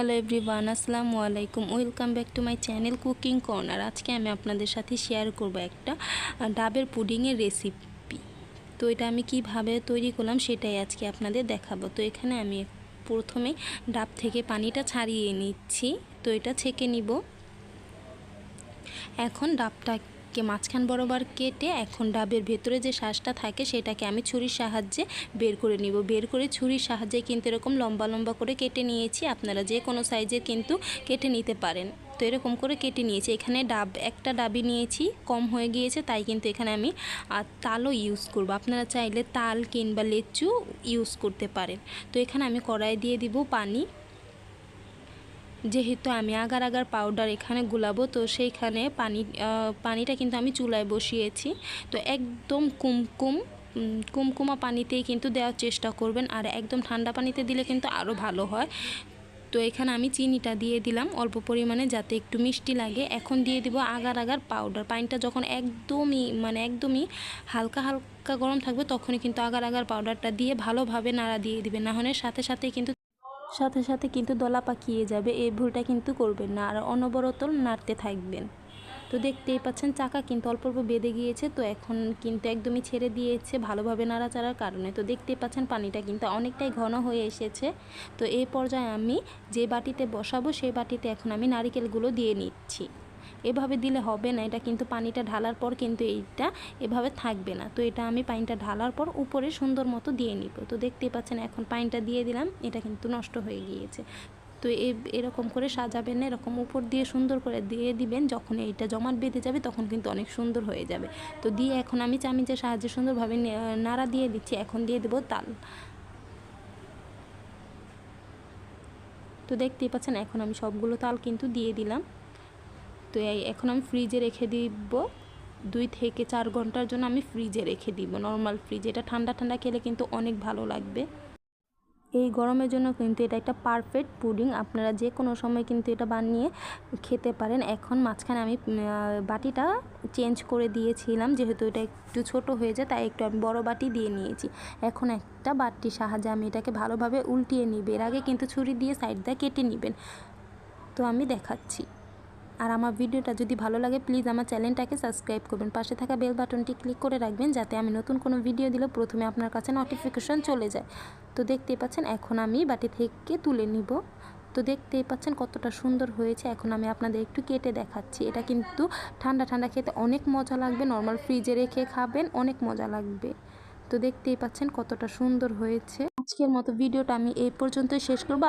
Hello everyone আসসালামু আলাইকুম। Welcome back to my channel cooking corner আজকে আমি আপনাদের সাথে শেয়ার করব একটা ডাবের পুডিংয়ের রেসিপি তো এটা আমি কীভাবে তৈরি করলাম সেটাই আজকে আপনাদের দেখাবো। তো এখানে আমি প্রথমে ডাব থেকে পানিটা ছাড়িয়ে নিচ্ছি। তো এটা ছেঁকে নিব। এখন ডাবটাকে মাঝখান বরাবর কেটে এখন ডাবের ভেতরে যে শ্বাসটা থাকে সেটাকে আমি ছুরির সাহায্যে বের করে নিব। বের করে ছুরির সাহায্যে কিন্তু এরকম লম্বা লম্বা করে কেটে নিয়েছি। আপনারা যে কোনো সাইজের কিন্তু কেটে নিতে পারেন। তো এরকম করে কেটে নিয়েছি। এখানে ডাব, একটা ডাবি নিয়েছি। কম হয়ে গিয়েছে, তাই কিন্তু এখানে আমি তালও ইউজ করব। আপনারা চাইলে তাল কিংবা লেচু ইউজ করতে পারেন। তো এখানে আমি কড়াই দিয়ে দিব পানি। যেহেতু আমি আগার আগার পাউডার এখানে গুলাবো, তো সেইখানে পানি পানিটা কিন্তু আমি চুলায় বসিয়েছি। তো একদম কুমকুম কুমকুমা পানিতেই কিন্তু দেওয়ার চেষ্টা করবেন। আর একদম ঠান্ডা পানিতে দিলে কিন্তু আরও ভালো হয়। তো এখানে আমি চিনিটা দিয়ে দিলাম অল্প পরিমাণে যাতে একটু মিষ্টি লাগে। এখন দিয়ে দিব আগার আগার পাউডার পানিটা যখন একদমই মানে একদমই হালকা হালকা গরম থাকবে, তখনই কিন্তু আগার আগার পাউডারটা দিয়ে ভালোভাবে নাড়া দিয়ে দিবেন। না হলে সাথে সাথে কিন্তু সাথে সাথে কিন্তু দলা পাকিয়ে যাবে, এই ভুলটা কিন্তু করবেন না। আর অনবরত নাড়তে থাকবেন। তো দেখতেই পাচ্ছেন, চাকা কিন্তু অল্প অল্প বেঁধে গিয়েছে। তো এখন কিন্তু একদমই ছেড়ে দিয়েছে ভালোভাবে নাড়াচাড়ার কারণে। তো দেখতেই পাচ্ছেন, পানিটা কিন্তু অনেকটাই ঘন হয়ে এসেছে। তো এই পর্যায়ে আমি যে বাটিতে বসাবো, সেই বাটিতে এখন আমি নারিকেলগুলো দিয়ে নিচ্ছি। এভাবে দিলে হবে না, এটা কিন্তু পানিটা ঢালার পর কিন্তু এইটা এভাবে থাকবে না। তো এটা আমি পানিটা ঢালার পর উপরে সুন্দর মতো দিয়ে নিব। তো দেখতেই পাচ্ছেন এখন পানিটা দিয়ে দিলাম, এটা কিন্তু নষ্ট হয়ে গিয়েছে। তো এরকম করে সাজাবেন এরকম উপর দিয়ে সুন্দর করে দিয়ে দিবেন, যখন এইটা জমাট বেঁধে যাবে তখন কিন্তু অনেক সুন্দর হয়ে যাবে। তো দিয়ে এখন আমি চামিচের সাহায্যে সুন্দরভাবে নাড়া দিয়ে দিচ্ছি, এখন দিয়ে দেবো তাল। তো দেখতেই পাচ্ছেন এখন আমি সবগুলো তাল কিন্তু দিয়ে দিলাম। তো এই এখন আমি ফ্রিজে রেখে দিব দুই থেকে চার ঘণ্টার জন্য আমি ফ্রিজে রেখে দিব নর্মাল ফ্রিজ এটা ঠান্ডা ঠান্ডা খেলে কিন্তু অনেক ভালো লাগবে। এই গরমের জন্য কিন্তু এটা একটা পারফেক্ট পুডিং আপনারা যে কোনো সময় কিন্তু এটা বানিয়ে খেতে পারেন। এখন মাঝখানে আমি বাটিটা চেঞ্জ করে দিয়েছিলাম, যেহেতু এটা একটু ছোট হয়ে যায়, তাই একটু আমি বড় বাটি দিয়ে নিয়েছি। এখন একটা বাটির সাহায্যে আমি এটাকে ভালোভাবে উল্টিয়ে নিবে, এর আগে কিন্তু ছুরি দিয়ে সাইড দিয়ে কেটে নেবেন। তো আমি দেখাচ্ছি। আর আমার ভিডিওটা যদি ভালো লাগে, প্লিজ আমার চ্যানেলটাকে সাবস্ক্রাইব করবেন। পাশে থাকা বেল বাটনটি ক্লিক করে রাখবেন, যাতে আমি নতুন কোনো ভিডিও দিলে প্রথমে আপনার কাছে নোটিফিকেশন চলে যায়। তো দেখতেই পাচ্ছেন, এখন আমি বাটি থেকে তুলে নিব। তো দেখতেই পাচ্ছেন কতটা সুন্দর হয়েছে। এখন আমি আপনাদের একটু কেটে দেখাচ্ছি। এটা কিন্তু ঠান্ডা ঠান্ডা খেতে অনেক মজা লাগবে। নর্মাল ফ্রিজে রেখে খাবেন, অনেক মজা লাগবে। তো দেখতেই পাচ্ছেন কতটা সুন্দর হয়েছে। আজকের মতো ভিডিওটা আমি এই পর্যন্তই শেষ করব।